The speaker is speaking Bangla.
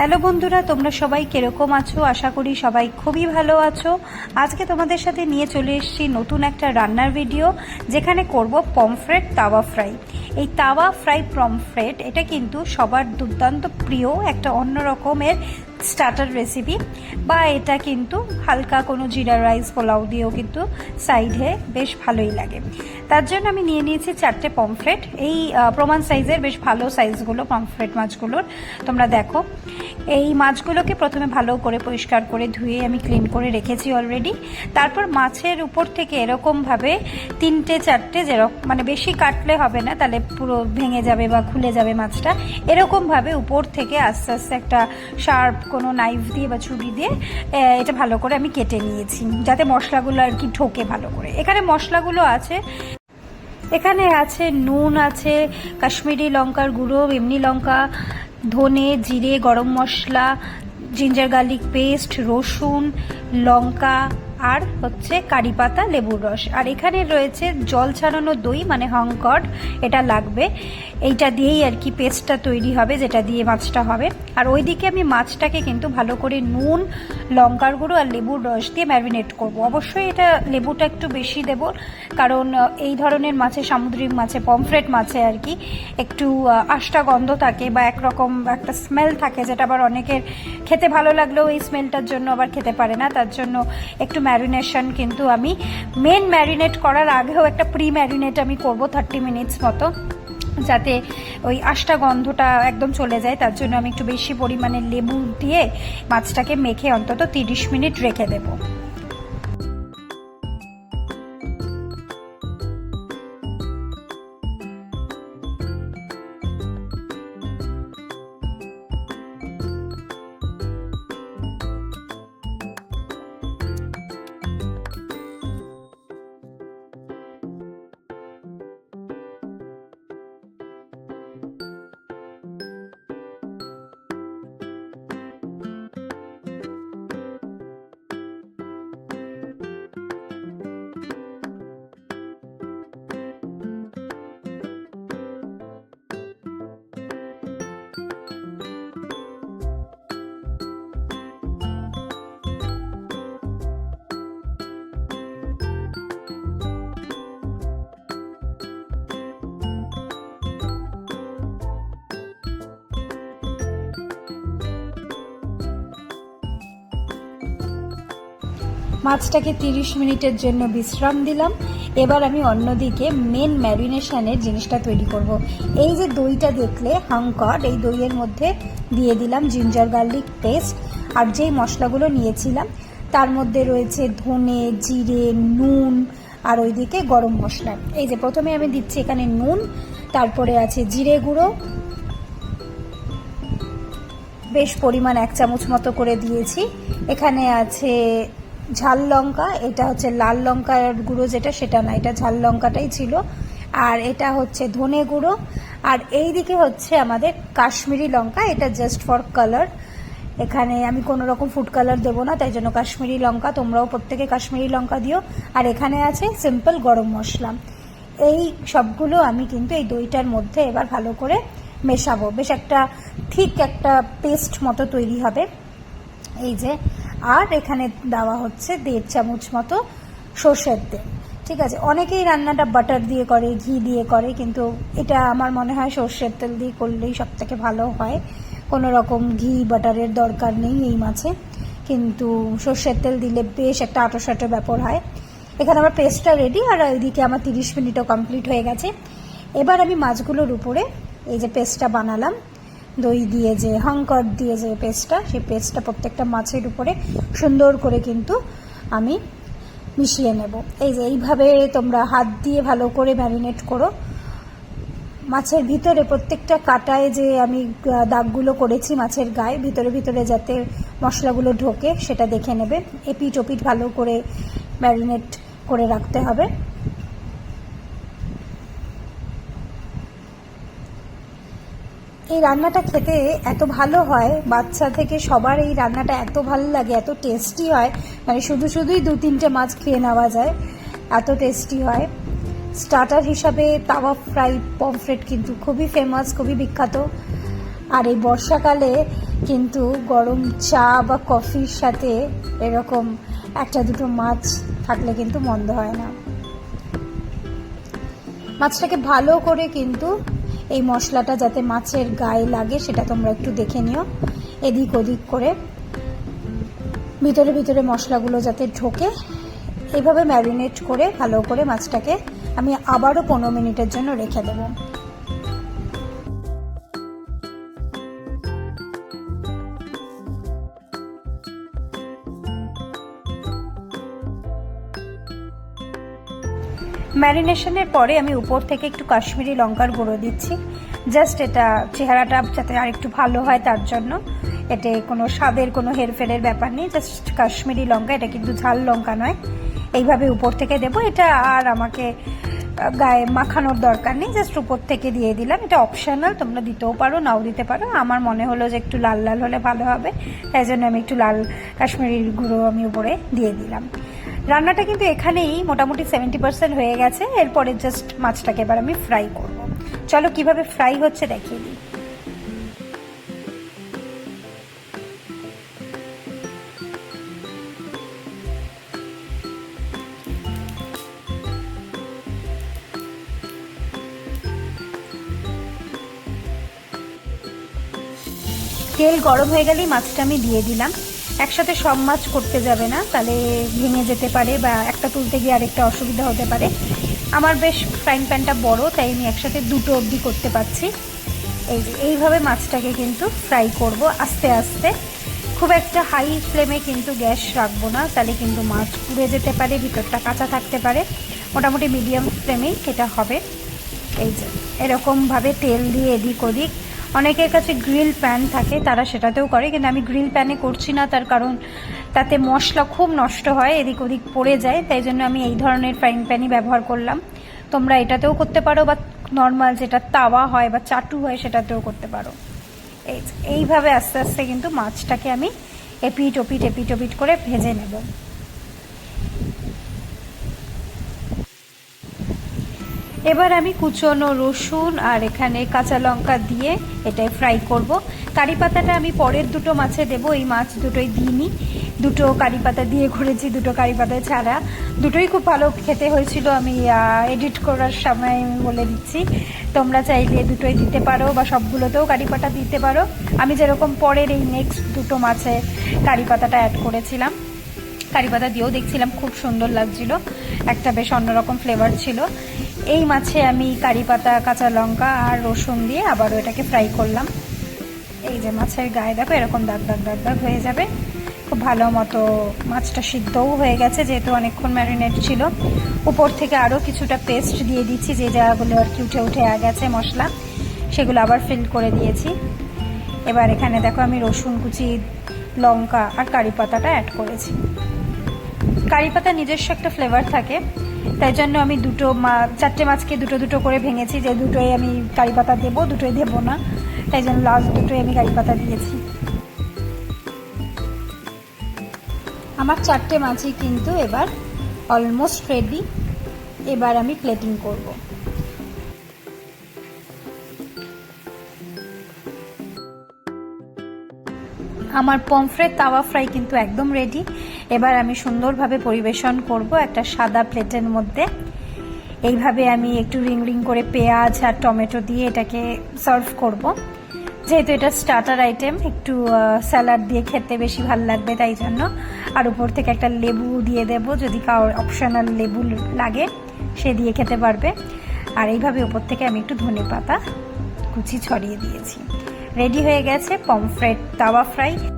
হ্যালো বন্ধুরা, তোমরা সবাই কীরকম আছো? আশা করি সবাই খুবই ভালো আছো। আজকে তোমাদের সাথে নিয়ে চলে এসেছি নতুন একটা রান্নার ভিডিও যেখানে করব পমফ্রেট তাওয়া ফ্রাই এই তাওয়া ফ্রাই পমফ্রেট এটা কিন্তু সবার দুর্দান্ত প্রিয়, একটা অন্য রকমের স্টার্টার রেসিপি বা এটা কিন্তু হালকা কোনো জিরা রাইস পোলাও দিয়েও কিন্তু সাইডে বেশ ভালোই লাগে। তার জন্য আমি নিয়ে নিয়েছি চারটে পমফ্রেট এই প্রমাণ সাইজের বেশ ভালো সাইজগুলো পমফ্রেট মাছগুলোর। তোমরা দেখো, এই মাছগুলোকে প্রথমে ভালো করে পরিষ্কার করে ধুয়ে আমি ক্লিন করে রেখেছি অলরেডি তারপর মাছের উপর থেকে এরকমভাবে তিনটে, চারটে যেরকম মানে বেশি কাটলে হবে না, তাহলে পুরো ভেঙে যাবে বা খুলে যাবে মাছটা। এরকমভাবে উপর থেকে আস্তে আস্তে একটা শার্প কোনো নাইফ দিয়ে বা ছুরি দিয়ে এটা ভালো করে আমি কেটে নিয়েছি, যাতে মশলাগুলো আর কি ঢোকে ভালো করে। এখানে মশলাগুলো আছে। এখানে আছে নুন, আছে কাশ্মীরি লঙ্কার গুঁড়ো, এমনি লঙ্কা, ধনে, জিরে, গরম মশলা, জিঞ্জার গার্লিক পেস্ট, রসুন, লঙ্কা আর হচ্ছে কারি পাতা লেবুর রস। আর এখানে রয়েছে জল ছাড়ানো দই মানে হংকট এটা লাগবে। এইটা দিয়েই আর কি পেস্টটা তৈরি হবে, যেটা দিয়ে মাছটা হবে। আর ওইদিকে আমি মাছটাকে কিন্তু ভালো করে নুন, লঙ্কার গুঁড়ো আর লেবুর রস দিয়ে ম্যারিনেট করব। অবশ্যই এটা লেবুটা একটু বেশি দেব, কারণ এই ধরনের মাছে, সামুদ্রিক মাছে, পমফ্রেট মাছে আর কি, একটু আষ্টা গন্ধ থাকে বা একরকম একটা স্মেল থাকে, যেটা আবার অনেকের খেতে ভালো লাগলেও এই স্মেলটার জন্য আবার খেতে পারে না। তার জন্য একটু ম্যারিনেশন কিন্তু আমি মেন ম্যারিনেট করার আগেও একটা প্রি ম্যারিনেট আমি করব থার্টি মিনিটস মতো, যাতে ওই আষ্টা গন্ধটা একদম চলে যায়। তার জন্য আমি একটু বেশি পরিমাণে লেবু দিয়ে মাছটাকে মেখে অন্তত তিরিশ মিনিট রেখে দেবো। মাছটাকে তিরিশ মিনিটের জন্য বিশ্রাম দিলাম। এবার আমি অন্যদিকে মেন ম্যারিনেশনের জিনিসটা তৈরি করব। এই যে দইটা দেখলে হাংকট এই দইয়ের মধ্যে দিয়ে দিলাম জিঞ্জার গার্লিক পেস্ট আর যেই মশলাগুলো নিয়েছিলাম, তার মধ্যে রয়েছে ধনে, জিরে, নুন আর ওইদিকে গরম মশলা। এই যে প্রথমে আমি দিচ্ছি এখানে নুন, তারপরে আছে জিরে গুঁড়ো। বেশ পরিমাণ এক চামচ মতো করে দিয়েছি। এখানে আছে ঝাল লঙ্কা, এটা হচ্ছে লাল লঙ্কার গুঁড়ো যেটা, সেটা না, এটা ঝাল লঙ্কাটাই ছিল। আর এটা হচ্ছে ধনে গুঁড়ো। আর এই দিকে হচ্ছে আমাদের কাশ্মীরি লঙ্কা, এটা জাস্ট ফর কালার এখানে আমি কোনো রকম ফুড কালার দেবো না, তাই জন্য কাশ্মীরি লঙ্কা, তোমরাও প্রত্যেকে কাশ্মীরি লঙ্কা দিও। আর এখানে আছে সিম্পল গরম মশলা। এই সবগুলো আমি কিন্তু এই দইটার মধ্যে এবার ভালো করে মেশাবো। বেশ একটা ঠিক একটা পেস্ট মতো তৈরি হবে। এই যে আর এখানে দেওয়া হচ্ছে দেড় চামচ মতো সর্ষের তেল। ঠিক আছে? অনেকেই রান্নাটা বাটার দিয়ে করে, ঘি দিয়ে করে, কিন্তু এটা আমার মনে হয় সর্ষের তেল দিয়ে করলেই সব থেকে ভালো হয়। কোনো রকম ঘি বাটারের দরকার নেই এই মাছে। কিন্তু সর্ষের তেল দিলে বেশ একটা আটো সাটো ব্যাপার হয়। এখানে আমার পেস্টটা রেডি আর ওইদিকে আমার তিরিশ মিনিটও কমপ্লিট হয়ে গেছে। এবার আমি মাছগুলোর উপরে এই যে পেস্টটা বানালাম। দই দিয়ে যে হংকট দিয়ে যে পেস্টটা, সেই পেস্টটা প্রত্যেকটা মাছের উপরে সুন্দর করে কিন্তু আমি মিশিয়ে নেব। এই যে, এইভাবে তোমরা হাত দিয়ে ভালো করে ম্যারিনেট করো। মাছের ভিতরে প্রত্যেকটা কাটায় যে আমি দাগগুলো করেছি মাছের গায়ে, ভিতরে ভিতরে যাতে মশলাগুলো ঢোকে, সেটা দেখে নেবে। এপিট ওপিট ভালো করে ম্যারিনেট করে রাখতে হবে। এই রান্নাটা খেতে এত ভালো হয়, বাচ্চা থেকে সবার এই রান্নাটা এত ভালো লাগে, এত টেস্টি হয়। মানে শুধু শুধুই দু তিনটে মাছ খেয়ে নেওয়া যায়, এত টেস্টি হয়। স্টার্টার হিসাবে তাওয়া ফ্রাই পমফ্রেট কিন্তু খুবই ফেমাস খুবই বিখ্যাত। আর এই বর্ষাকালে কিন্তু গরম চা বা কফির সাথে এরকম একটা দুটো মাছ থাকলে কিন্তু মন্দ হয় না। মাছটাকে ভালো করে কিন্তু এই মশলাটা যাতে মাছের গায়ে লাগে, সেটা তোমরা একটু দেখে নিও। এদিক ওদিক করে ভিতরে ভিতরে মশলাগুলো যাতে ঢোকে এভাবে ম্যারিনেট করে ভালো করে মাছটাকে আমি আবারও পনেরো মিনিটের জন্য রেখে দেবো। ম্যারিনেশনের পরে আমি উপর থেকে একটু কাশ্মীরি লঙ্কার গুঁড়ো দিচ্ছি। জাস্ট এটা চেহারাটা যাতে আর একটু ভালো হয় তার জন্য। এতে কোনো স্বাদের কোনো হেরফেরের ব্যাপার নেই, জাস্ট কাশ্মীরি লঙ্কা, এটা কিন্তু ঝাল লঙ্কা নয়। এইভাবে উপর থেকে দেব, এটা আর আমাকে গায়ে মাখানোর দরকার নেই, জাস্ট উপর থেকে দিয়ে দিলাম। এটা অপশনাল, তোমরা দিতেও পারো, নাও দিতে পারো। আমার মনে হলো যে একটু লাল লাল হলে ভালো হবে, তাই জন্য আমি একটু লাল কাশ্মীরি গুঁড়ো আমি উপরে দিয়ে দিলাম। রান্নাটা কিন্তু এখানেই মোটামুটি সেভেন্টি পার্সেন্ট হয়ে গেছে। এরপরে জাস্ট মাছটাকে এবার আমি ফ্রাই করব। চলো কীভাবে ফ্রাই হচ্ছে দেখিয়ে দিই। তেল গরম হয়ে গেলেই মাছটা আমি দিয়ে দিলাম। একসাথে সব মাছ করতে যাবে না, তাহলে ভেঙে যেতে পারে বা একটা তুলতে গিয়ে আরেকটা অসুবিধা হতে পারে। আমার বেশ ফ্রাইং প্যানটা বড়, তাই আমি একসাথে দুটো অবধি করতে পারছি। এই যে, এইভাবে মাছটাকে কিন্তু ফ্রাই করব আস্তে আস্তে। খুব একটা হাই ফ্লেমে কিন্তু গ্যাস রাখব না, তাহলে কিন্তু মাছ পুড়ে যেতে পারে, ভিতরটা কাঁচা থাকতে পারে। মোটামুটি মিডিয়াম ফ্লেমেই এটা হবে। এই যে, এরকমভাবে তেল দিয়ে এদিক ওদিক অনেকের কাছে গ্রিল প্যান থাকে, তারা সেটাতেও করে, কিন্তু আমি গ্রিল প্যানে করছি না, তার কারণ তাতে মশলা খুব নষ্ট হয়, এদিক ওদিক পড়ে যায়, তাই জন্য আমি এই ধরনের ফ্রাইং প্যানই ব্যবহার করলাম। তোমরা এটাতেও করতে পারো, বা নর্মাল যেটা তাওয়া হয় বা চাটু হয়, সেটাতেও করতে পারো। এই এইভাবে আস্তে আস্তে কিন্তু মাছটাকে আমি এপিট ওপিট এপিট ওপিট করে ভেজে নেব। এবার আমি কুচনো রসুন আর এখানে কাঁচা লঙ্কা দিয়ে এটাই ফ্রাই করব। কারি পাতাটা আমি পরের দুটো মাছে দেব, এই মাছ দুটোই দিইনি। দুটো কারি পাতা দিয়ে করেছি, দুটো কারি পাতা ছাড়া। দুটোই খুব ভালো খেতে হয়েছিল, আমি এডিট করার সময় আমি বলে দিচ্ছি। তোমরা চাইলে দুটোই দিতে পারো বা সবগুলোতেও কারি পাতা দিতে পারো। আমি যেরকম পরের এই নেক্সট দুটো মাছে কারি পাতাটা অ্যাড করেছিলাম। কারি পাতা দিয়েও দেখছিলাম খুব সুন্দর লাগছিল। একটা বেশ অন্যরকম ফ্লেভার ছিল। এই মাছে আমি কারি পাতা, কাঁচা লঙ্কা আর রসুন দিয়ে আবারও এটাকে ফ্রাই করলাম। এই যে মাছের গায়ে দেখো এরকম দাগ দাগ দাগ দাগ হয়ে যাবে। খুব ভালো মতো মাছটা সিদ্ধও হয়ে গেছে, যেহেতু অনেকক্ষণ ম্যারিনেট ছিল। উপর থেকে আরও কিছুটা পেস্ট দিয়ে দিচ্ছি, যে জায়গাগুলো আর কি উঠে উঠে গেছে মশলা, সেগুলো আবার ফিল করে দিয়েছি। এবার এখানে দেখো আমি রসুন কুচি, লঙ্কা আর কারি পাতাটা অ্যাড করেছি। কারি পাতা নিজস্ব একটা ফ্লেভার থাকে তাই জন্য আমি দুটো চারটে মাছকে দুটো দুটো করে ভেঙেছি, যে দুটোই আমি কারি পাতা দেবো, দুটোই দেবো না। তাই জন্য লাস্ট দুটোই আমি কারি পাতা দিয়েছি। আমার চারটে মাছই কিন্তু এবার অলমোস্ট রেডি এবার আমি প্লেটিং করব। আমার পমফ্রেট তাওয়া ফ্রাই কিন্তু একদম রেডি এবার আমি সুন্দরভাবে পরিবেশন করব একটা সাদা প্লেটের মধ্যে। এইভাবে আমি একটু রিং রিং করে পেঁয়াজ আর টমেটো দিয়ে এটাকে সার্ভ করব। যেহেতু এটা স্টার্টার আইটেম একটু স্যালাড দিয়ে খেতে বেশি ভালো লাগবে তাই জন্য। আর উপর থেকে একটা লেবু দিয়ে দেব, যদি কারোর অপশনাল লেবু লাগে, সে দিয়ে খেতে পারবে। আর এইভাবে উপর থেকে আমি একটু ধনে পাতা কুচি ছড়িয়ে দিয়েছি। রেডি হয়ে গেছে পমফ্রেট তাওয়া ফ্রাই।